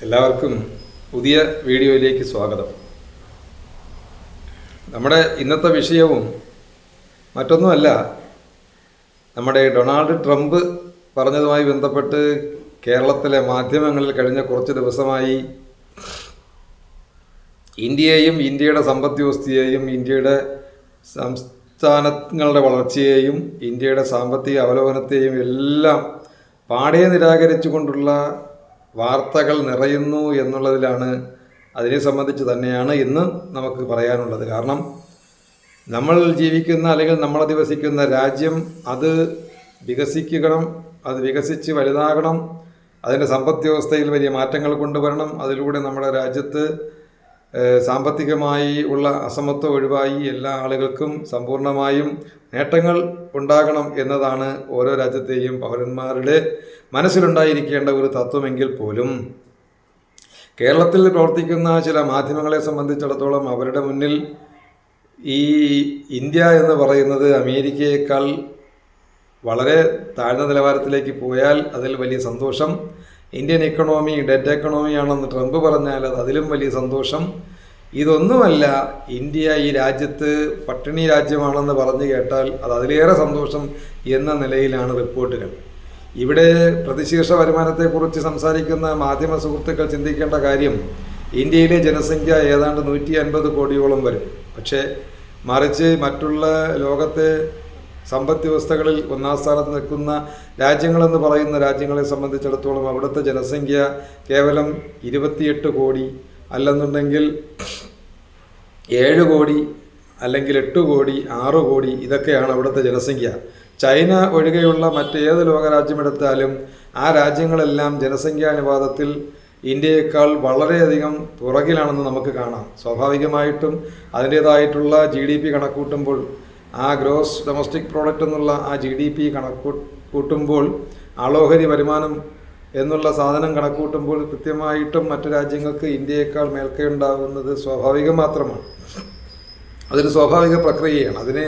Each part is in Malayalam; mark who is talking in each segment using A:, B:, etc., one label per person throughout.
A: എല്ലാവർക്കും പുതിയ വീഡിയോയിലേക്ക് സ്വാഗതം. നമ്മുടെ ഇന്നത്തെ വിഷയവും മറ്റൊന്നുമല്ല നമ്മുടെ ഡൊണാൾഡ് ട്രംപ് പറഞ്ഞതുമായി ബന്ധപ്പെട്ട് കേരളത്തിലെ മാധ്യമങ്ങളിൽ കഴിഞ്ഞ കുറച്ച് ദിവസമായി ഇന്ത്യയെയും ഇന്ത്യയുടെ സമ്പദ് വ്യവസ്ഥയെയും ഇന്ത്യയുടെ സംസ്ഥാനങ്ങളുടെ വളർച്ചയെയും ഇന്ത്യയുടെ സാമ്പത്തിക അവലോകനത്തെയും എല്ലാം പാടെ നിരാകരിച്ചുകൊണ്ടുള്ള വാർത്തകൾ നിറയുന്നു എന്നുള്ളതിലാണ് അതിനെ സംബന്ധിച്ച് തന്നെയാണ് ഇന്ന് നമുക്ക് പറയാനുള്ളത്. കാരണം നമ്മൾ ജീവിക്കുന്ന അല്ലെങ്കിൽ നമ്മൾ അധിവസിക്കുന്ന രാജ്യം അത് വികസിക്കണം അത് വികസിച്ച് വലുതാകണം അതിന്റെ സമ്പദ് വ്യവസ്ഥയിൽ വലിയ മാറ്റങ്ങൾ കൊണ്ടുവരണം അതിലൂടെ നമ്മുടെ രാജ്യത്ത് സാമ്പത്തികമായി ഉള്ള അസമത്വം ഒഴിവായി എല്ലാ ആളുകൾക്കും സമ്പൂർണമായും നേട്ടങ്ങൾ ഉണ്ടാകണം എന്നതാണ് ഓരോ രാജ്യത്തെയും പൗരന്മാരുടെ മനസ്സിലുണ്ടായിരിക്കേണ്ട ഒരു തത്വമെങ്കിൽ പോലും. കേരളത്തിൽ പ്രവർത്തിക്കുന്ന ചില മാധ്യമങ്ങളെ സംബന്ധിച്ചിടത്തോളം അവരുടെ മുന്നിൽ ഈ ഇന്ത്യ എന്ന് പറയുന്നത് അമേരിക്കയേക്കാൾ വളരെ താഴ്ന്ന നിലവാരത്തിലേക്ക് പോയാൽ അതിൽ വലിയ സന്തോഷം ഇന്ത്യൻ എക്കണോമി ഡെറ്റ് എക്കണോമിയാണെന്ന് ട്രംപ് പറഞ്ഞാൽ അത് അതിലും വലിയ സന്തോഷം. ഇതൊന്നുമല്ല ഇന്ത്യ ഈ രാജ്യത്ത് പട്ടിണി രാജ്യമാണെന്ന് പറഞ്ഞു കേട്ടാൽ അത് അതിലേറെ സന്തോഷം എന്ന നിലയിലാണ് റിപ്പോർട്ടുകൾ. ഇവിടെ പ്രതിശീർഷ വരുമാനത്തെക്കുറിച്ച് സംസാരിക്കുന്ന മാധ്യമ സുഹൃത്തുക്കൾ ചിന്തിക്കേണ്ട കാര്യം ഇന്ത്യയിലെ ജനസംഖ്യ ഏതാണ്ട് നൂറ്റി അൻപത് കോടിയോളം വരും. പക്ഷേ മറിച്ച് മറ്റുള്ള ലോകത്തെ സമ്പദ് വ്യവസ്ഥകളിൽ ഒന്നാം സ്ഥാനത്ത് നിൽക്കുന്ന രാജ്യങ്ങളെന്ന് പറയുന്ന രാജ്യങ്ങളെ സംബന്ധിച്ചിടത്തോളം അവിടുത്തെ ജനസംഖ്യ കേവലം ഇരുപത്തിയെട്ട് കോടി അല്ലെന്നുണ്ടെങ്കിൽ ഏഴ് കോടി അല്ലെങ്കിൽ എട്ട് കോടി ആറ് കോടി ഇതൊക്കെയാണ് അവിടുത്തെ ജനസംഖ്യ. ചൈന ഒഴികെയുള്ള മറ്റേത് ലോകരാജ്യമെടുത്താലും ആ രാജ്യങ്ങളെല്ലാം ജനസംഖ്യാനുപാതത്തിൽ ഇന്ത്യയേക്കാൾ വളരെയധികം പുറകിലാണെന്ന് നമുക്ക് കാണാം. സ്വാഭാവികമായിട്ടും അതിന്റേതായിട്ടുള്ള ജി ഡി പി കണക്കൂട്ടുമ്പോൾ ആ ഗ്രോസ് ഡൊമസ്റ്റിക് പ്രോഡക്റ്റ് എന്നുള്ള ആ ജി ഡി പി കണക്കൂ കൂട്ടുമ്പോൾ വരുമാനം എന്നുള്ള സാധനം കണക്കൂട്ടുമ്പോൾ കൃത്യമായിട്ടും മറ്റു രാജ്യങ്ങൾക്ക് ഇന്ത്യയേക്കാൾ മേൽക്കൈ ഉണ്ടാകുന്നത് സ്വാഭാവികം മാത്രമാണ്. അതൊരു സ്വാഭാവിക പ്രക്രിയയാണ്. അതിന്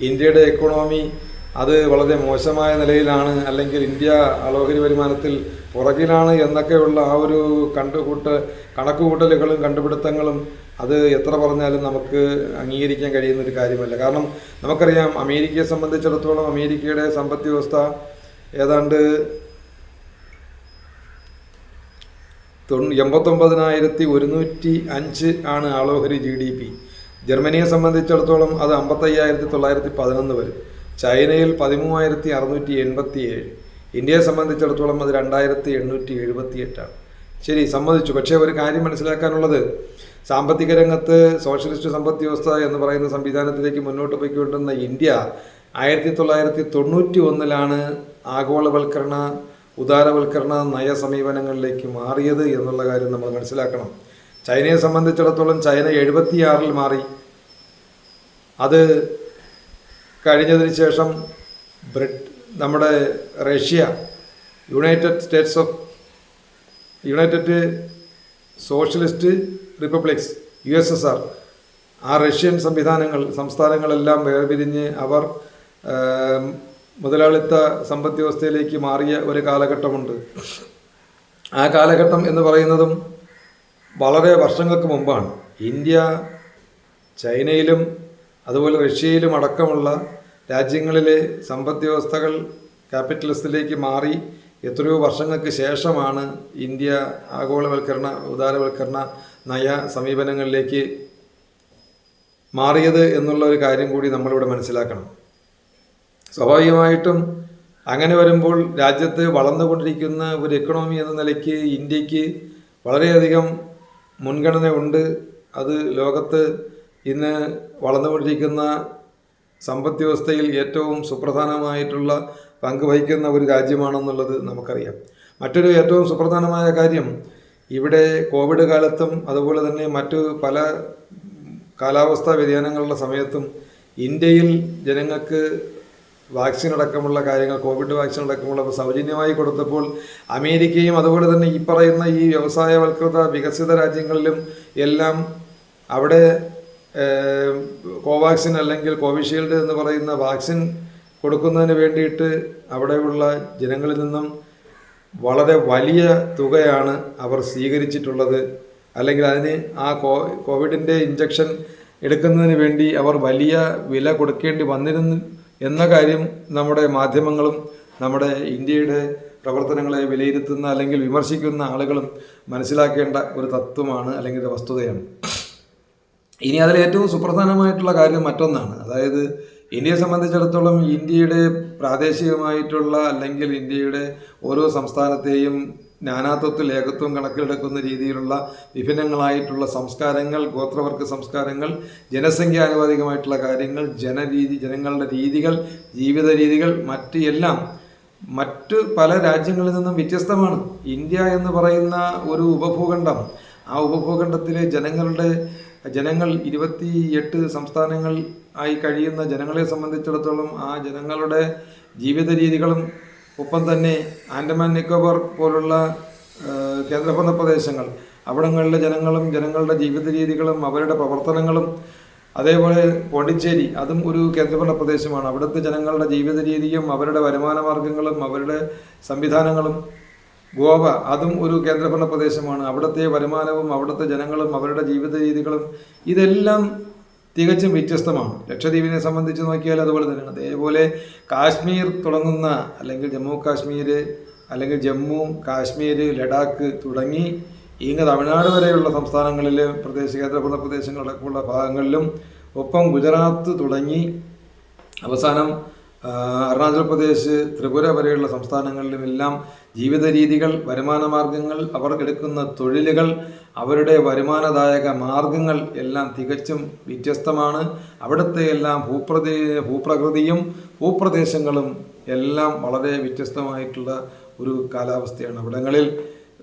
A: ഇന്ത്യയുടെ എക്കണോമി അത് വളരെ മോശമായ നിലയിലാണ്. അല്ലെങ്കിൽ ഇന്ത്യ അലോഹരി വരുമാനത്തിൽ പുറകിലാണ് എന്നൊക്കെയുള്ള ആ ഒരു കണ്ടുകൂട്ട് കണക്കുകൂട്ടലുകളും കണ്ടുപിടുത്തങ്ങളും അത് എത്ര പറഞ്ഞാലും നമുക്ക് അംഗീകരിക്കാൻ കഴിയുന്ന ഒരു കാര്യമല്ല. കാരണം നമുക്കറിയാം അമേരിക്കയെ സംബന്ധിച്ചിടത്തോളം അമേരിക്കയുടെ സമ്പദ് വ്യവസ്ഥ ഏതാണ്ട് എൺപത്തൊമ്പതിനായിരത്തി ഒരുന്നൂറ്റി അഞ്ച് ആണ് ആളോഹരി ജി ഡി പി ജർമ്മനിയെ സംബന്ധിച്ചിടത്തോളം അത് അമ്പത്തയ്യായിരത്തി തൊള്ളായിരത്തി പതിനൊന്ന് വരും. ചൈനയിൽ പതിമൂവായിരത്തി അറുന്നൂറ്റി എൺപത്തി ഏഴ് ഇന്ത്യയെ സംബന്ധിച്ചിടത്തോളം അത് രണ്ടായിരത്തി എണ്ണൂറ്റി എഴുപത്തി എട്ടാണ് ശരി സമ്മതിച്ചു. പക്ഷേ ഒരു കാര്യം മനസ്സിലാക്കാനുള്ളത് സാമ്പത്തിക രംഗത്ത് സോഷ്യലിസ്റ്റ് സമ്പദ് വ്യവസ്ഥ എന്ന് പറയുന്ന സംവിധാനത്തിലേക്ക് മുന്നോട്ട് പോയിക്കൊണ്ടിരുന്ന ഇന്ത്യ ആയിരത്തി തൊള്ളായിരത്തി തൊണ്ണൂറ്റി ഒന്നിലാണ് ആഗോളവൽക്കരണ ഉദാരവൽക്കരണ നയ സമീപനങ്ങളിലേക്ക് മാറിയത് എന്നുള്ള കാര്യം നമ്മൾ മനസ്സിലാക്കണം. ചൈനയെ സംബന്ധിച്ചിടത്തോളം ചൈന എഴുപത്തിയാറിൽ മാറി. അത് കഴിഞ്ഞതിന് ശേഷം ബ്രിട്ട് നമ്മുടെ Russia United States of United Socialist Republics U S S R ആ റഷ്യൻ സംവിധാനങ്ങൾ സംസ്ഥാനങ്ങളെല്ലാം വേർപിരിഞ്ഞ് അവർ മുതലാളിത്ത സമ്പദ് വ്യവസ്ഥയിലേക്ക് മാറിയ ഒരു കാലഘട്ടമുണ്ട്. ആ കാലഘട്ടം എന്ന് പറയുന്നതും വളരെ വർഷങ്ങൾക്ക് മുമ്പാണ്. ഇന്ത്യ ചൈനയിലും അതുപോലെ റഷ്യയിലും അടക്കമുള്ള രാജ്യങ്ങളിലെ സമ്പദ് വ്യവസ്ഥകൾ ക്യാപിറ്റലിസത്തിലേക്ക് മാറി എത്രയോ വർഷങ്ങൾക്ക് ശേഷമാണ് ഇന്ത്യ ആഗോളവൽക്കരണ ഉദാരവൽക്കരണ നയ സമീപനങ്ങളിലേക്ക് മാറിയത് എന്നുള്ള ഒരു കാര്യം കൂടി നമ്മളിവിടെ മനസ്സിലാക്കണം. സ്വാഭാവികമായിട്ടും അങ്ങനെ വരുമ്പോൾ രാജ്യത്ത് വളർന്നുകൊണ്ടിരിക്കുന്ന ഒരു എക്കണോമി എന്ന നിലയ്ക്ക് ഇന്ത്യയ്ക്ക് വളരെയധികം മുൻഗണന ഉണ്ട്. അത് ലോകത്ത് ഇന്ന് വളർന്നുകൊണ്ടിരിക്കുന്ന സമ്പദ് വ്യവസ്ഥയിൽ ഏറ്റവും സുപ്രധാനമായിട്ടുള്ള പങ്ക് വഹിക്കുന്ന ഒരു രാജ്യമാണെന്നുള്ളത് നമുക്കറിയാം. മറ്റൊരു ഏറ്റവും സുപ്രധാനമായ കാര്യം ഇവിടെ കോവിഡ് കാലത്തും അതുപോലെ തന്നെ മറ്റു പല കാലാവസ്ഥാ വ്യതിയാനങ്ങളുടെ സമയത്തും ഇന്ത്യയിൽ ജനങ്ങൾക്ക് വാക്സിൻ അടക്കമുള്ള കാര്യങ്ങൾ കോവിഡ് വാക്സിൻ അടക്കമുള്ള സൗജന്യമായി കൊടുത്തപ്പോൾ അമേരിക്കയും അതുപോലെ തന്നെ ഈ പറയുന്ന ഈ വ്യവസായവൽകൃത വികസിത രാജ്യങ്ങളിലും എല്ലാം അവിടെ കോവാക്സിൻ അല്ലെങ്കിൽ കോവിഷീൽഡ് എന്ന് പറയുന്ന വാക്സിൻ കൊടുക്കുന്നതിന് വേണ്ടിയിട്ട് അവിടെയുള്ള ജനങ്ങളിൽ നിന്നും വളരെ വലിയ തുകയാണ് അവർ സ്വീകരിച്ചിട്ടുള്ളത്. അല്ലെങ്കിൽ അതിന് ആ കോവിഡിന്റെ ഇഞ്ചക്ഷൻ എടുക്കുന്നതിന് വേണ്ടി അവർ വലിയ വില കൊടുക്കേണ്ടി വന്നിരുന്നു എന്ന കാര്യം നമ്മുടെ മാധ്യമങ്ങളും നമ്മുടെ ഇന്ത്യയുടെ പ്രവർത്തനങ്ങളെ വിലയിരുത്തുന്ന അല്ലെങ്കിൽ വിമർശിക്കുന്ന ആളുകളും മനസ്സിലാക്കേണ്ട ഒരു തത്വമാണ് അല്ലെങ്കിൽ വസ്തുതയാണ്. ഇനി അതിൽ ഏറ്റവും സുപ്രധാനമായിട്ടുള്ള കാര്യം മറ്റൊന്നാണ്. അതായത് ഇന്ത്യയെ സംബന്ധിച്ചിടത്തോളം ഇന്ത്യയുടെ പ്രാദേശികമായിട്ടുള്ള അല്ലെങ്കിൽ ഇന്ത്യയുടെ ഓരോ സംസ്ഥാനത്തെയും നാനാത്വത്തിൽ ഏകത്വം കണക്കിലെടുക്കുന്ന രീതിയിലുള്ള വിഭിന്നങ്ങളായിട്ടുള്ള സംസ്കാരങ്ങൾ ഗോത്രവർഗ സംസ്കാരങ്ങൾ ജനസംഖ്യാനുപാതികമായിട്ടുള്ള കാര്യങ്ങൾ ജനരീതി ജനങ്ങളുടെ രീതികൾ ജീവിത രീതികൾ മറ്റ് എല്ലാം മറ്റ് പല രാജ്യങ്ങളിൽ നിന്നും വ്യത്യസ്തമാണ്. ഇന്ത്യ എന്ന് പറയുന്ന ഒരു ഉപഭൂഖണ്ഡം. ആ ഉപഭൂഖണ്ഡത്തിലെ ജനങ്ങളുടെ ജനങ്ങൾ ഇരുപത്തി എട്ട് സംസ്ഥാനങ്ങൾ ആയി കഴിയുന്ന ജനങ്ങളെ സംബന്ധിച്ചിടത്തോളം ആ ജനങ്ങളുടെ ജീവിത രീതികളും ഒപ്പം തന്നെ ആൻഡമാൻ നിക്കോബാർ പോലുള്ള കേന്ദ്രഭരണ പ്രദേശങ്ങൾ അവിടങ്ങളിലെ ജനങ്ങളും ജനങ്ങളുടെ ജീവിത രീതികളും അവരുടെ പ്രവർത്തനങ്ങളും അതേപോലെ പോണ്ടിച്ചേരി അതും ഒരു കേന്ദ്രഭരണ പ്രദേശമാണ്. അവിടുത്തെ ജനങ്ങളുടെ ജീവിത രീതിയും അവരുടെ വരുമാന മാർഗങ്ങളും അവരുടെ സംവിധാനങ്ങളും ഗോവ അതും ഒരു കേന്ദ്രഭരണ പ്രദേശമാണ്. അവിടുത്തെ വരുമാനവും അവിടുത്തെ ജനങ്ങളും അവരുടെ ജീവിത രീതികളും ഇതെല്ലാം തികച്ചും വ്യത്യസ്തമാണ്. ലക്ഷദ്വീപിനെ സംബന്ധിച്ച് നോക്കിയാൽ അതുപോലെ തന്നെയാണ്. അതേപോലെ കാശ്മീർ തുടങ്ങുന്ന അല്ലെങ്കിൽ ജമ്മു കാശ്മീർ അല്ലെങ്കിൽ ജമ്മു കാശ്മീർ ലഡാക്ക് തുടങ്ങി ഇങ്ങ് തമിഴ്നാട് വരെയുള്ള സംസ്ഥാനങ്ങളിലും പ്രദേശ കേന്ദ്രഭരണ പ്രദേശങ്ങളടക്കമുള്ള ഭാഗങ്ങളിലും ഒപ്പം ഗുജറാത്ത് തുടങ്ങി അവസാനം അരുണാചൽ പ്രദേശ് ത്രിപുര വരെയുള്ള സംസ്ഥാനങ്ങളിലുമെല്ലാം ജീവിത രീതികൾ വരുമാന മാർഗങ്ങൾ അവർ എടുക്കുന്ന തൊഴിലുകൾ അവരുടെ വരുമാനദായക മാർഗങ്ങൾ എല്ലാം തികച്ചും വ്യത്യസ്തമാണ്. അവിടുത്തെ എല്ലാം ഭൂപ്രദേ ഭൂപ്രകൃതിയും ഭൂപ്രദേശങ്ങളും എല്ലാം വളരെ വ്യത്യസ്തമായിട്ടുള്ള ഒരു കാലാവസ്ഥയാണ് അവിടങ്ങളിൽ.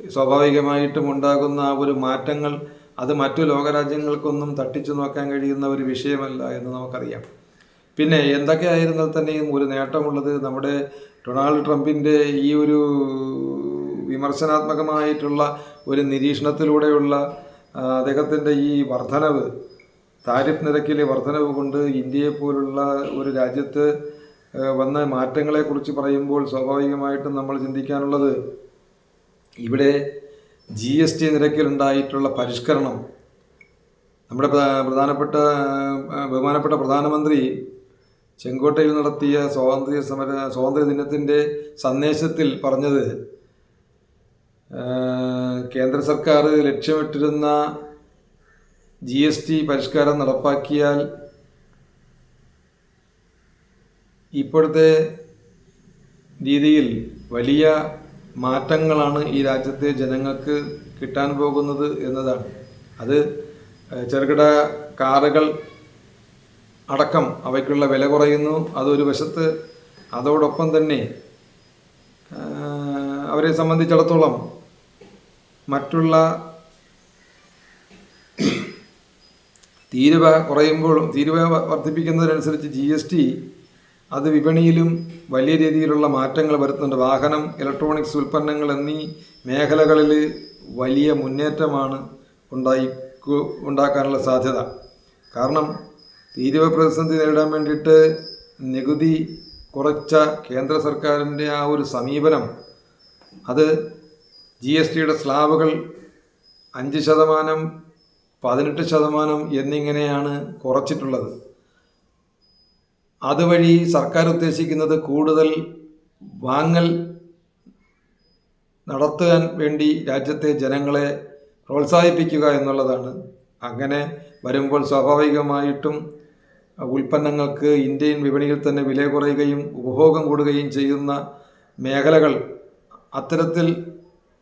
A: സ്വാഭാവികമായിട്ടും ഉണ്ടാകുന്ന ആ ഒരു മാറ്റങ്ങൾ അത് മറ്റു ലോകരാജ്യങ്ങൾക്കൊന്നും തട്ടിച്ചു നോക്കാൻ കഴിയുന്ന ഒരു വിഷയമല്ല എന്ന് നമുക്കറിയാം. പിന്നെ എന്തൊക്കെയായിരുന്നാൽ തന്നെയും ഒരു നേട്ടമുള്ളത് നമ്മുടെ ഡൊണാൾഡ് ട്രംപിന്റെ ഈ ഒരു വിമർശനാത്മകമായിട്ടുള്ള ഒരു നിരീക്ഷണത്തിലൂടെയുള്ള അദ്ദേഹത്തിന്റെ ഈ വർധനവ് താരിഫ് നിരക്കിലെ വർധനവ് കൊണ്ട് ഇന്ത്യയെപ്പോലുള്ള ഒരു രാജ്യത്ത് വന്ന മാറ്റങ്ങളെക്കുറിച്ച് പറയുമ്പോൾ സ്വാഭാവികമായിട്ടും നമ്മൾ ചിന്തിക്കാനുള്ളത് ഇവിടെ ജി എസ് ടി നിരക്കിലുണ്ടായിട്ടുള്ള പരിഷ്കരണം നമ്മുടെ പ്ര- പ്രധാനപ്പെട്ട ബഹുമാനപ്പെട്ട പ്രധാനമന്ത്രി ചെങ്കോട്ടയിൽ നടത്തിയ സ്വാതന്ത്ര്യ സമര സ്വാതന്ത്ര്യ ദിനത്തിന്റെ സന്ദേശത്തിൽ പറഞ്ഞത് കേന്ദ്ര സർക്കാർ ലക്ഷ്യമിട്ടിരുന്ന ജി എസ് ടി പരിഷ്കാരം നടപ്പാക്കിയാൽ ഇപ്പോഴത്തെ രീതിയിൽ വലിയ മാറ്റങ്ങളാണ് ഈ രാജ്യത്തെ ജനങ്ങൾക്ക് കിട്ടാൻ പോകുന്നത് എന്നതാണ്. അത് ചെറുകിട കാറുകൾ അടക്കം അവയ്ക്കുള്ള വില കുറയുന്നു. അതൊരു വശത്ത് അതോടൊപ്പം തന്നെ അവരെ സംബന്ധിച്ചിടത്തോളം മറ്റുള്ള തീരുവ കുറയുമ്പോഴും തീരുവ വർദ്ധിപ്പിക്കുന്നതിനനുസരിച്ച് ജി എസ് ടി അത് വിപണിയിലും വലിയ രീതിയിലുള്ള മാറ്റങ്ങൾ വരുത്തുന്നുണ്ട്. വാഹനം ഇലക്ട്രോണിക്സ് ഉൽപ്പന്നങ്ങൾ എന്നീ മേഖലകളിൽ വലിയ മുന്നേറ്റമാണ് ഉണ്ടായി ഉണ്ടാക്കാനുള്ള സാധ്യത. കാരണം തീരുവ പ്രതിസന്ധി നേരിടാൻ വേണ്ടിയിട്ട് നികുതി കുറച്ച കേന്ദ്ര സർക്കാരിന്റെ ആ ഒരു സമീപനം അത് ജി എസ് ടിയുടെ സ്ലാബുകൾ അഞ്ച് ശതമാനം പതിനെട്ട് ശതമാനം എന്നിങ്ങനെയാണ് കുറച്ചിട്ടുള്ളത്. അതുവഴി സർക്കാർ ഉദ്ദേശിക്കുന്നത് കൂടുതൽ വാങ്ങൽ നടത്താൻ വേണ്ടി രാജ്യത്തെ ജനങ്ങളെ പ്രോത്സാഹിപ്പിക്കുക എന്നുള്ളതാണ്. അങ്ങനെ വരുമ്പോൾ സ്വാഭാവികമായിട്ടും ഉൽപ്പന്നങ്ങൾക്ക് ഇന്ത്യൻ വിപണിയിൽ തന്നെ വില കുറയുകയും ഉപഭോഗം കൂടുകയും ചെയ്യുന്ന മേഖലകൾ അത്തരത്തിൽ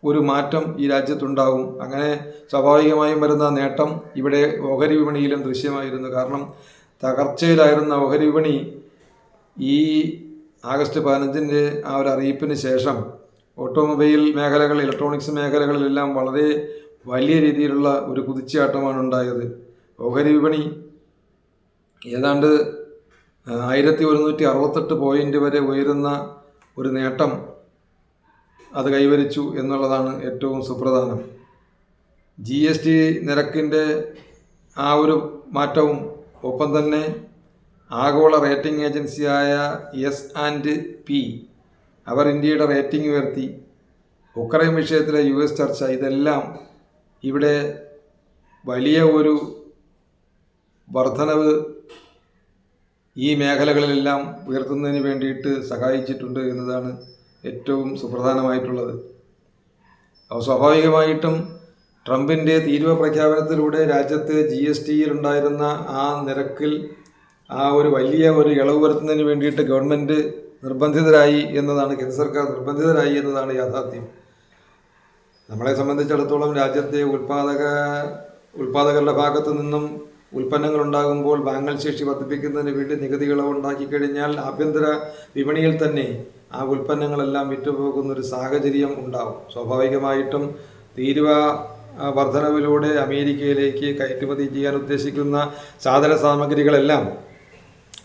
A: ഒരു മാറ്റം ഈ രാജ്യത്തുണ്ടാകും അങ്ങനെ സ്വാഭാവികമായും വരുന്ന നേട്ടം ഇവിടെ ഓഹരി വിപണിയിലും ദൃശ്യമായിരുന്നു. കാരണം തകർച്ചയിലായിരുന്ന ഓഹരി വിപണി ഈ ആഗസ്റ്റ് പതിനഞ്ചിന്റെ ആ ഒരു അറിയിപ്പിന് ശേഷം ഓട്ടോമൊബൈൽ മേഖലകൾ ഇലക്ട്രോണിക്സ് മേഖലകളിലെല്ലാം വളരെ വലിയ രീതിയിലുള്ള ഒരു കുതിച്ചാട്ടമാണ് ഉണ്ടായത്. ഓഹരി വിപണി ഏതാണ്ട് ആയിരത്തി ഒരുന്നൂറ്റി അറുപത്തെട്ട് പോയിന്റ് വരെ ഉയരുന്ന ഒരു നേട്ടം അത് കൈവരിച്ചു എന്നുള്ളതാണ് ഏറ്റവും സുപ്രധാനം. ജി എസ് ടി നിരക്കിന്റെ ആ ഒരു മാറ്റവും ഒപ്പം തന്നെ ആഗോള റേറ്റിംഗ് ഏജൻസിയായ എസ് ആൻഡ് പി അവർ ഇന്ത്യയുടെ റേറ്റിംഗ് ഉയർത്തി. ഉക്രൈൻ വിഷയത്തിലെ യു എസ് ചർച്ച ഇതെല്ലാം ഇവിടെ വലിയ ഒരു വർധനവ് ഈ മേഖലകളിലെല്ലാം ഉയർത്തുന്നതിന് വേണ്ടിയിട്ട് സഹായിച്ചിട്ടുണ്ട് എന്നതാണ് ഏറ്റവും സുപ്രധാനമായിട്ടുള്ളത്. അപ്പോൾ സ്വാഭാവികമായിട്ടും ട്രംപിന്റെ തീരുവ പ്രഖ്യാപനത്തിലൂടെ രാജ്യത്ത് ജി എസ് ടിയിൽ ഉണ്ടായിരുന്ന ആ നിരക്കിൽ ആ ഒരു വലിയ ഒരു ഇളവ് വരുത്തുന്നതിന് വേണ്ടിയിട്ട് ഗവൺമെന്റ് നിർബന്ധിതരായി എന്നതാണ് കേന്ദ്ര സർക്കാർ നിർബന്ധിതരായി എന്നതാണ് യാഥാർത്ഥ്യം. നമ്മളെ സംബന്ധിച്ചിടത്തോളം രാജ്യത്തെ ഉൽപാദക ഉൽപാദകരുടെ ഭാഗത്തു നിന്നും ഉൽപ്പന്നങ്ങൾ ഉണ്ടാകുമ്പോൾ ബാങ്കൽ ശേഷി വർദ്ധിപ്പിക്കുന്നതിന് വേണ്ടി നികുതി ഉണ്ടാക്കി കഴിഞ്ഞാൽ ആഭ്യന്തര വിപണിയിൽ തന്നെ ആ ഉൽപ്പന്നങ്ങളെല്ലാം വിറ്റുപോകുന്ന ഒരു സാഹചര്യം ഉണ്ടാവും. സ്വാഭാവികമായിട്ടും തീരുവ വർധനവിലൂടെ അമേരിക്കയിലേക്ക് കയറ്റുമതി ചെയ്യാൻ ഉദ്ദേശിക്കുന്ന സാധന സാമഗ്രികളെല്ലാം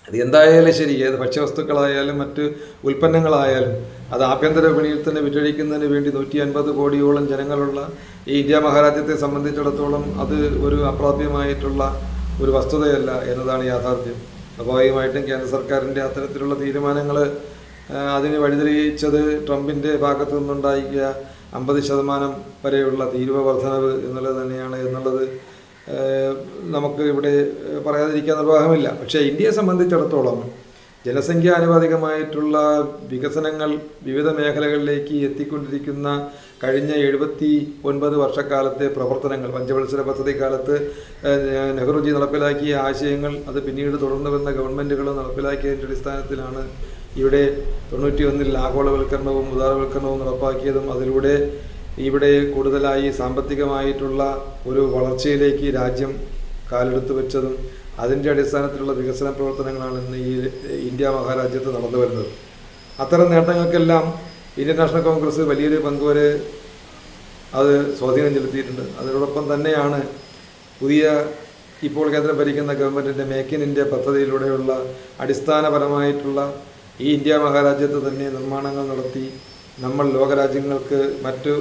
A: അത് എന്തായാലും ശരി ഏത് ഭക്ഷ്യവസ്തുക്കളായാലും മറ്റ് ഉൽപ്പന്നങ്ങളായാലും അത് ആഭ്യന്തര വിപണിയിൽ തന്നെ വിറ്റഴിക്കുന്നതിന് വേണ്ടി നൂറ്റി അൻപത് കോടിയോളം ജനങ്ങളുള്ള ഈ ഇന്ത്യ മഹാരാജ്യത്തെ സംബന്ധിച്ചിടത്തോളം അത് ഒരു അപ്രാപ്യമായിട്ടുള്ള ഒരു വസ്തുതയല്ല എന്നതാണ് യാഥാർത്ഥ്യം. സ്വാഭാവികമായിട്ടും കേന്ദ്ര സർക്കാരിന്റെ അത്തരത്തിലുള്ള തീരുമാനങ്ങൾ അതിന് വഴിതെളിയിച്ചത് ട്രംപിന്റെ ഭാഗത്തു നിന്നുണ്ടാക്കിയ അമ്പത് ശതമാനം വരെയുള്ള തീരുവ വർധനവ് എന്നുള്ളത് തന്നെയാണ് എന്നുള്ളത് നമുക്ക് ഇവിടെ പറയാതിരിക്കാൻ നിർവാഹമില്ല. പക്ഷേ ഇന്ത്യയെ സംബന്ധിച്ചിടത്തോളം ജനസംഖ്യാനുപാതികമായിട്ടുള്ള വികസനങ്ങൾ വിവിധ മേഖലകളിലേക്ക് എത്തിക്കൊണ്ടിരിക്കുന്ന കഴിഞ്ഞ എഴുപത്തി ഒൻപത് വർഷക്കാലത്തെ പ്രവർത്തനങ്ങൾ പഞ്ചവത്സര പദ്ധതി കാലത്ത് നെഹ്റുജി നടപ്പിലാക്കിയ ആശയങ്ങൾ അത് പിന്നീട് തുടർന്നു വന്ന ഗവൺമെന്റുകൾ നടപ്പിലാക്കിയതിന്റെ അടിസ്ഥാനത്തിലാണ് ഇവിടെ തൊണ്ണൂറ്റി ഒന്നിൽ ആഗോളവൽക്കരണവും ഉദാരവൽക്കരണവും നടപ്പാക്കിയതും അതിലൂടെ ഇവിടെ കൂടുതലായി സാമ്പത്തികമായിട്ടുള്ള ഒരു വളർച്ചയിലേക്ക് രാജ്യം കാലെടുത്തു വെച്ചതും അതിന്റെ അടിസ്ഥാനത്തിലുള്ള വികസന പ്രവർത്തനങ്ങളാണ് ഇന്ന് ഈ ഇന്ത്യ മഹാരാജ്യത്ത് നടന്നു വരുന്നത്. അത്തരം നേട്ടങ്ങൾക്കെല്ലാം ഇന്ത്യൻ നാഷണൽ കോൺഗ്രസ് വലിയൊരു പങ്കുവരെ അത് സ്വാധീനം ചെലുത്തിയിട്ടുണ്ട്. അതിനോടൊപ്പം തന്നെയാണ് പുതിയ ഇപ്പോൾ കേന്ദ്രം ഭരിക്കുന്ന ഗവൺമെന്റിന്റെ മേക്ക് ഇൻ ഇന്ത്യ പദ്ധതിയിലൂടെയുള്ള അടിസ്ഥാനപരമായിട്ടുള്ള ഈ ഇന്ത്യ മഹാരാജ്യത്ത് തന്നെ നിർമ്മാണങ്ങൾ നടത്തി നമ്മൾ ലോകരാജ്യങ്ങൾക്ക് മറ്റു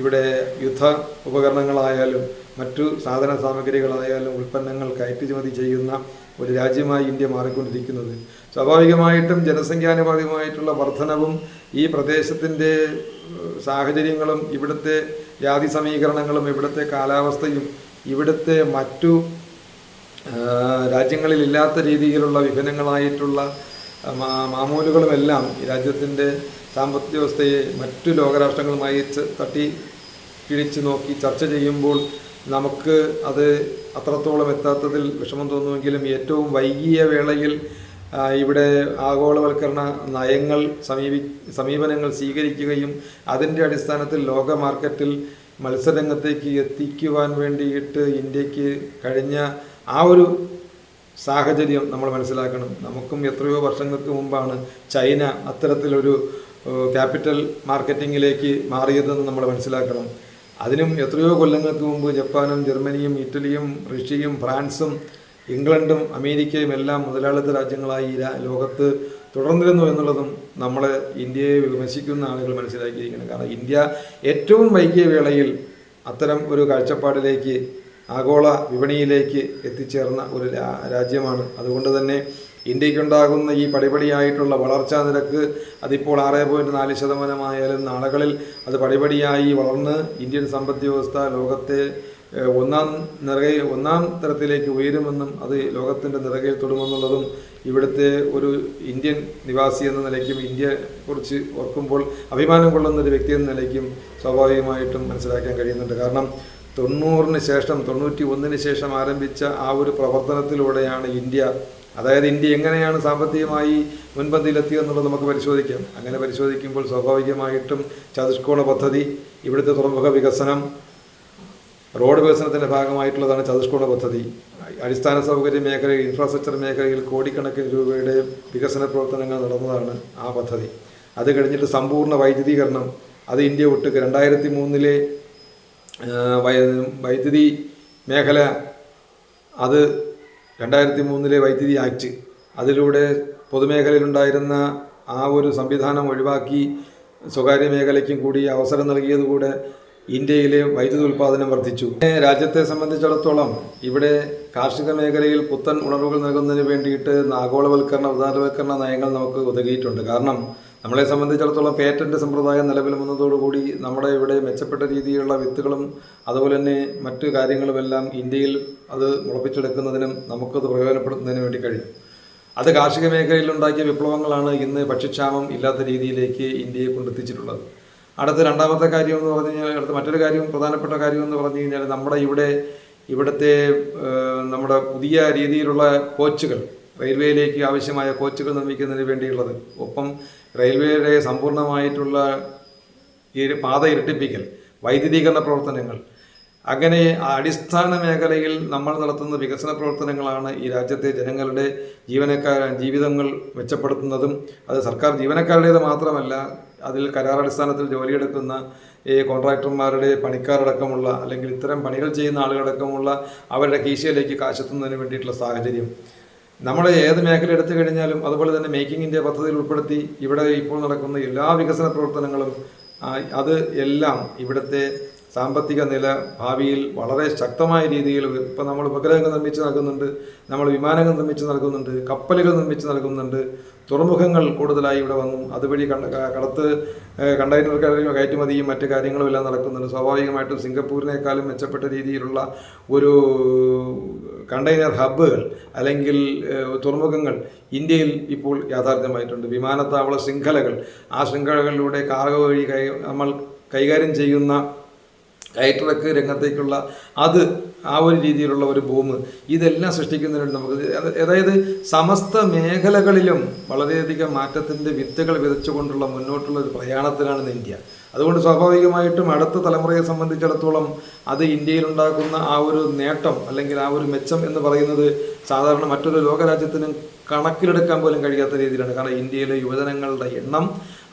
A: ഇവിടെ യുദ്ധ ഉപകരണങ്ങളായാലും മറ്റു സാധന സാമഗ്രികളായാലും ഉൽപ്പന്നങ്ങൾ കയറ്റുമതി ചെയ്യുന്ന ഒരു രാജ്യമായി ഇന്ത്യ മാറിക്കൊണ്ടിരിക്കുന്നത്. സ്വാഭാവികമായിട്ടും ജനസംഖ്യാനുപാതികമായിട്ടുള്ള വർധനവും ഈ പ്രദേശത്തിന്റെ സാഹചര്യങ്ങളും ഇവിടുത്തെ ജാതി സമീകരണങ്ങളും ഇവിടുത്തെ കാലാവസ്ഥയും ഇവിടുത്തെ മറ്റു രാജ്യങ്ങളിലില്ലാത്ത രീതിയിലുള്ള വിഭിന്നങ്ങളായിട്ടുള്ള മാമൂലുകളുമെല്ലാം ഈ രാജ്യത്തിന്റെ സാമ്പത്തിക വ്യവസ്ഥയെ മറ്റു ലോകരാഷ്ട്രങ്ങളുമായി തട്ടി പിടിച്ചു നോക്കി ചർച്ച ചെയ്യുമ്പോൾ നമുക്ക് അത് അത്രത്തോളം എത്താത്തതിൽ വിഷമം തോന്നുമെങ്കിലും ഏറ്റവും വൈകിയ വേളയിൽ ഇവിടെ ആഗോളവൽക്കരണ നയങ്ങൾ സമീപി സമീപനങ്ങൾ സ്വീകരിക്കുകയും അതിന്റെ അടിസ്ഥാനത്തിൽ ലോക മാർക്കറ്റിൽ മത്സരരംഗത്തേക്ക് എത്തിക്കുവാൻ വേണ്ടിയിട്ട് ഇന്ത്യയ്ക്ക് കഴിഞ്ഞ ആ ഒരു സാഹചര്യം നമ്മൾ മനസ്സിലാക്കണം. നമുക്കും എത്രയോ വർഷങ്ങൾക്ക് മുമ്പാണ് ചൈന അത്തരത്തിലൊരു ക്യാപിറ്റൽ മാർക്കറ്റിങ്ങിലേക്ക് മാറിയതെന്ന് നമ്മൾ മനസ്സിലാക്കണം. അതിനും എത്രയോ കൊല്ലങ്ങൾക്ക് മുമ്പ് ജപ്പാനും ജർമ്മനിയും ഇറ്റലിയും റഷ്യയും ഫ്രാൻസും ഇംഗ്ലണ്ടും അമേരിക്കയും എല്ലാം മുതലാളിത്ത രാജ്യങ്ങളായി ലോകത്ത് തുടർന്നിരുന്നു എന്നുള്ളതും നമ്മളെ ഇന്ത്യയെ വിമർശിക്കുന്ന ആളുകൾ മനസ്സിലാക്കിയിരിക്കണം. കാരണം ഇന്ത്യ ഏറ്റവും വൈകിയ വേളയിൽ അത്തരം ഒരു കാഴ്ചപ്പാടിലേക്ക് ആഗോള വിപണിയിലേക്ക് എത്തിച്ചേർന്ന ഒരു രാജ്യമാണ്. അതുകൊണ്ട് തന്നെ ഇന്ത്യക്കുണ്ടാകുന്ന ഈ പടിപടിയായിട്ടുള്ള വളർച്ചാ നിരക്ക് അതിപ്പോൾ ആറ് പോയിന്റ് നാല് ശതമാനമായാലും നാളുകളിൽ അത് പടിപടിയായി വളർന്ന് ഇന്ത്യൻ സമ്പദ് വ്യവസ്ഥ ലോകത്തെ ഒന്നാം നിറകയിൽ ഒന്നാം തരത്തിലേക്ക് ഉയരുമെന്നും അത് ലോകത്തിന്റെ നിറകയിൽ തൊടുമെന്നുള്ളതും ഇവിടുത്തെ ഒരു ഇന്ത്യൻ നിവാസി എന്ന നിലയ്ക്കും ഇന്ത്യയെക്കുറിച്ച് ഓർക്കുമ്പോൾ അഭിമാനം കൊള്ളുന്ന ഒരു വ്യക്തി എന്ന നിലയ്ക്കും സ്വാഭാവികമായിട്ടും മനസ്സിലാക്കാൻ കഴിയുന്നുണ്ട്. കാരണം തൊണ്ണൂറിന് ശേഷം തൊണ്ണൂറ്റി ഒന്നിന് ശേഷം ആരംഭിച്ച ആ ഒരു പ്രവർത്തനത്തിലൂടെയാണ് ഇന്ത്യ അതായത് ഇന്ത്യ എങ്ങനെയാണ് സാമ്പത്തികമായി മുൻപന്തിയിലെത്തിയെന്നുള്ളത് നമുക്ക് പരിശോധിക്കാം. അങ്ങനെ പരിശോധിക്കുമ്പോൾ സ്വാഭാവികമായിട്ടും ചതുഷ്കോണ പദ്ധതി ഇവിടുത്തെ തുറമുഖ വികസനം റോഡ് വികസനത്തിന്റെ ഭാഗമായിട്ടുള്ളതാണ് ചതുഷ്കോണ പദ്ധതി. അടിസ്ഥാന സൗകര്യ മേഖലയിൽ ഇൻഫ്രാസ്ട്രക്ചർ മേഖലയിൽ കോടിക്കണക്കിന് രൂപയുടെ വികസന പ്രവർത്തനങ്ങൾ നടന്നതാണ് ആ പദ്ധതി. അത് കഴിഞ്ഞിട്ട് സമ്പൂർണ വൈദ്യുതീകരണം അത് ഇന്ത്യ ഒട്ടുക്ക് രണ്ടായിരത്തി മൂന്നിലെ വൈദ്യുതി മേഖല അത് രണ്ടായിരത്തി മൂന്നിലെ വൈദ്യുതി ആക്ട് അതിലൂടെ പൊതുമേഖലയിലുണ്ടായിരുന്ന ആ ഒരു സംവിധാനം ഒഴിവാക്കി സ്വകാര്യ മേഖലയ്ക്കും കൂടി അവസരം നൽകിയതുകൂടെ ഇന്ത്യയിലെ വൈദ്യുതി ഉൽപ്പാദനം വർദ്ധിച്ചു. രാജ്യത്തെ സംബന്ധിച്ചിടത്തോളം ഇവിടെ കാർഷിക മേഖലയിൽ പുത്തൻ ഉണർവുകൾ നൽകുന്നതിന് വേണ്ടിയിട്ട് ആഗോളവൽക്കരണ ഉദാരവൽക്കരണ നയങ്ങൾ നമുക്ക് ഒതുങ്ങിയിട്ടുണ്ട് കാരണം നമ്മളെ സംബന്ധിച്ചിടത്തോളം പേറ്റന്റ് സമ്പ്രദായം നിലവിൽ വന്നതോടുകൂടി നമ്മുടെ ഇവിടെ മെച്ചപ്പെട്ട രീതിയിലുള്ള വിത്തുകളും അതുപോലെ തന്നെ മറ്റു കാര്യങ്ങളുമെല്ലാം ഇന്ത്യയിൽ അത് മുളപ്പിച്ചെടുക്കുന്നതിനും നമുക്കത് പ്രയോജനപ്പെടുത്തുന്നതിനും വേണ്ടി കഴിയും. അത് കാർഷിക മേഖലയിൽ ഉണ്ടാക്കിയ വിപ്ലവങ്ങളാണ് ഇന്ന് ഭക്ഷ്യക്ഷാമം ഇല്ലാത്ത രീതിയിലേക്ക് ഇന്ത്യയെ കൊണ്ടെത്തിച്ചിട്ടുള്ളത്. അടുത്ത രണ്ടാമത്തെ കാര്യം എന്ന് പറഞ്ഞു കഴിഞ്ഞാൽ അടുത്ത മറ്റൊരു കാര്യം പ്രധാനപ്പെട്ട കാര്യം എന്ന് പറഞ്ഞു കഴിഞ്ഞാൽ നമ്മുടെ ഇവിടെ ഇവിടുത്തെ നമ്മുടെ പുതിയ രീതിയിലുള്ള കോച്ചുകൾ റെയിൽവേയിലേക്ക് ആവശ്യമായ കോച്ചുകൾ നിർമ്മിക്കുന്നതിന് വേണ്ടിയുള്ളത്. ഒപ്പം റെയിൽവേയുടെ സമ്പൂർണമായിട്ടുള്ള ഈ പാത ഇരട്ടിപ്പിക്കൽ വൈദ്യുതീകരണ പ്രവർത്തനങ്ങൾ. അങ്ങനെ അടിസ്ഥാന മേഖലയിൽ നമ്മൾ നടത്തുന്ന വികസന പ്രവർത്തനങ്ങളാണ് ഈ രാജ്യത്തെ ജനങ്ങളുടെ ജീവനക്കാർ ജീവിതങ്ങൾ മെച്ചപ്പെടുത്തുന്നതും അത് സർക്കാർ ജീവനക്കാരുടേത് മാത്രമല്ല അതിൽ കരാറടിസ്ഥാനത്തിൽ ജോലിയെടുക്കുന്ന ഈ കോൺട്രാക്ടർമാരുടെ പണിക്കാരടക്കമുള്ള അല്ലെങ്കിൽ ഇത്തരം പണികൾ ചെയ്യുന്ന ആളുകളടക്കമുള്ള അവരുടെ കീശയിലേക്ക് കാശെത്തുന്നതിന് വേണ്ടിയിട്ടുള്ള സാഹചര്യം. നമ്മുടെ ഏത് മേഖല എടുത്തു കഴിഞ്ഞാലും അതുപോലെ തന്നെ മേക്കിംഗ് ഇന്ത്യ പദ്ധതിയിൽ ഉൾപ്പെടുത്തി ഇവിടെ ഇപ്പോൾ നടക്കുന്ന എല്ലാ വികസന പ്രവർത്തനങ്ങളും അത് എല്ലാം ഇവിടുത്തെ സാമ്പത്തിക നില ഭാവിയിൽ വളരെ ശക്തമായ രീതിയിൽ ഇപ്പം നമ്മൾ ഉപഗ്രഹങ്ങൾ നിർമ്മിച്ച് നൽകുന്നുണ്ട് നമ്മൾ വിമാനങ്ങൾ നിർമ്മിച്ച് നൽകുന്നുണ്ട് കപ്പലുകൾ നിർമ്മിച്ച് നൽകുന്നുണ്ട് തുറമുഖങ്ങൾ കൂടുതലായി ഇവിടെ വന്നു. അതുവഴി കണ്ട കടത്ത് കണ്ടെയ്നർ കയ- കയറ്റുമതിയും മറ്റു കാര്യങ്ങളും എല്ലാം നടക്കുന്നുണ്ട്. സ്വാഭാവികമായിട്ടും സിംഗപ്പൂരിനേക്കാളും മെച്ചപ്പെട്ട രീതിയിലുള്ള ഒരു കണ്ടെയ്നർ ഹബ്ബുകൾ അല്ലെങ്കിൽ തുറമുഖങ്ങൾ ഇന്ത്യയിൽ ഇപ്പോൾ യാഥാർത്ഥ്യമായിട്ടുണ്ട്. വിമാനത്താവള ശൃംഖലകൾ ആ ശൃംഖലകളിലൂടെ കാർഗോ വഴി കൈ നമ്മൾ കൈകാര്യം ചെയ്യുന്ന കയറ്റിറക്ക് രംഗത്തേക്കുള്ള അത് ആ ഒരു രീതിയിലുള്ള ഒരു ഭൂമി ഇതെല്ലാം സൃഷ്ടിക്കുന്നതിന് വേണ്ടി നമുക്ക് അതായത് സമസ്ത മേഖലകളിലും വളരെയധികം മാറ്റത്തിന്റെ വിത്തുകൾ വിതച്ചുകൊണ്ടുള്ള മുന്നോട്ടുള്ള ഒരു പ്രയാണത്തിലാണ് ഇന്ത്യ. അതുകൊണ്ട് സ്വാഭാവികമായിട്ടും അടുത്ത തലമുറയെ സംബന്ധിച്ചിടത്തോളം അത് ഇന്ത്യയിലുണ്ടാക്കുന്ന ആ ഒരു നേട്ടം അല്ലെങ്കിൽ ആ ഒരു മെച്ചം എന്ന് പറയുന്നത് സാധാരണ മറ്റൊരു ലോകരാജ്യത്തിനും കണക്കിലെടുക്കാൻ പോലും കഴിയാത്ത രീതിയിലാണ്. കാരണം ഇന്ത്യയിലെ യുവജനങ്ങളുടെ എണ്ണം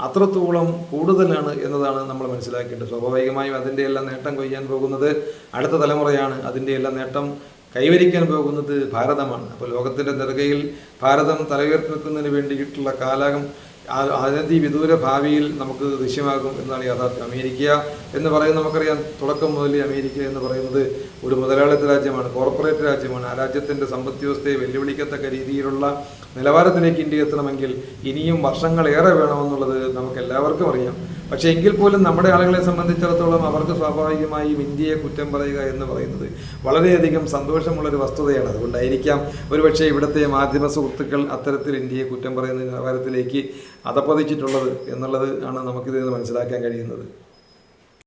A: അത്രത്തോളം കൂടുതലാണ് എന്നതാണ് നമ്മൾ മനസ്സിലാക്കേണ്ടത്. സ്വാഭാവികമായും അതിന്റെ എല്ലാം നേട്ടം കൊയ്യാൻ പോകുന്നത് അടുത്ത തലമുറയാണ്. അതിന്റെ എല്ലാം നേട്ടം കൈവരിക്കാൻ പോകുന്നത് ഭാരതമാണ്. അപ്പോൾ ലോകത്തിന്റെ നെറുകയിൽ ഭാരതം തലയുയർത്തി നിൽക്കുന്നതിന് വേണ്ടിയിട്ടുള്ള കാലകം ആ- ഈ വിദൂര ഭാവിയിൽ നമുക്ക് ദൃശ്യമാകും എന്നാണ് യാഥാർത്ഥ്യം. അമേരിക്ക എന്ന് പറയുന്നത് നമുക്കറിയാം. തുടക്കം മുതൽ അമേരിക്ക എന്ന് പറയുന്നത് ഒരു മുതലാളിത്ത രാജ്യമാണ് കോർപ്പറേറ്റ് രാജ്യമാണ്. ആ രാജ്യത്തിന്റെ സമ്പദ് വ്യവസ്ഥയെ വെല്ലുവിളിക്കത്തക്ക രീതിയിലുള്ള നിലവാരത്തിലേക്ക് ഇന്ത്യ എത്തണമെങ്കിൽ ഇനിയും വർഷങ്ങളേറെ വേണമെന്നുള്ളത് നമുക്ക് എല്ലാവർക്കും അറിയാം. പക്ഷേ എങ്കിൽ പോലും നമ്മുടെ ആളുകളെ സംബന്ധിച്ചിടത്തോളം അവർക്ക് സ്വാഭാവികമായും ഇന്ത്യയെ കുറ്റം പറയുക എന്ന് പറയുന്നത് വളരെയധികം സന്തോഷമുള്ളൊരു വസ്തുതയാണ്. അതുകൊണ്ടായിരിക്കാം ഒരുപക്ഷെ ഇവിടുത്തെ മാധ്യമ സുഹൃത്തുക്കൾ അത്തരത്തിൽ ഇന്ത്യയെ കുറ്റം പറയുന്ന നിലവാരത്തിലേക്ക് അതപ്പതിച്ചിട്ടുള്ളത് എന്നുള്ളത് ആണ് നമുക്കിതിൽ നിന്ന് മനസ്സിലാക്കാൻ കഴിയുന്നത്.